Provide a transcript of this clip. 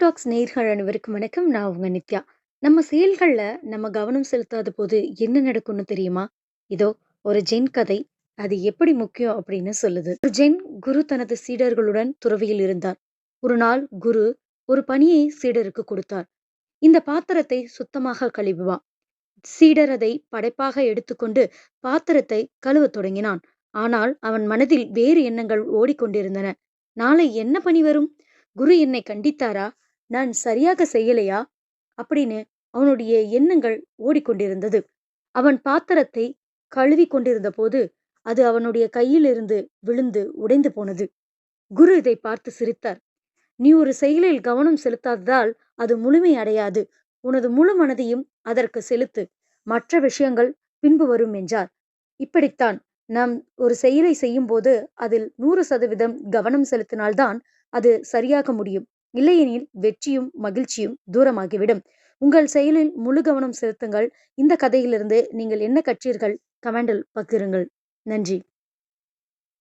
Tax நேர்கள் அனைவருக்கும் வணக்கம். நான் உங்க நித்யா. நம்ம செயல்களில் நம்ம கவனம் செலுத்தாத போது என்ன நடக்கும்னு தெரியுமா? இதோ ஒரு ஜென் கதை. அது எப்படி முக்கியம் அப்படின்னு சொல்லுது. ஒரு ஜென் குரு தனது சீடர்களுடன் துறவியில் இருந்தார். ஒரு நாள் குரு ஒரு பணியை சீடருக்கு கொடுத்தார். இந்த பாத்திரத்தை சுத்தமாக கழுவி சீடர் அதை படைப்பாக எடுத்துக்கொண்டு பாத்திரத்தை கழுவ தொடங்கினான். ஆனால் அவன் மனதில் வேறு எண்ணங்கள் ஓடிக்கொண்டிருந்தன. நாளை என்ன பணி வரும்? குரு என்னை கண்டித்தாரா? நான் சரியாக செய்யலையா? அப்படின்னு அவனுடைய எண்ணங்கள் ஓடிக்கொண்டிருந்தது. அவன் பாத்திரத்தை கழுவிக் கொண்டிருந்தபோது, அது அவனுடைய கையிலிருந்து விழுந்து உடைந்து போனது. குரு இதைப் பார்த்து சிரித்தார். நீ ஒரு செயலில் கவனம் செலுத்தாததால் அது முழுமை அடையாது. உனது முழு மனதையும் அதற்கு செலுத்து. மற்ற விஷயங்கள் பின்பு வரும் என்றார். இப்படித்தான் நாம் ஒரு செயலை செய்யும்போது அதில் 100% கவனம் செலுத்தினால்தான் அது சரியாக முடியும். இல்லையெனில் வெற்றியும், மகிழ்ச்சியும் தூரமாகிவிடும். உங்கள் செயலில் முழு கவனம் செலுத்துங்கள். இந்த கதையிலிருந்து நீங்கள் என்ன கற்றீர்கள்? கமெண்டில் பகிருங்கள். நன்றி.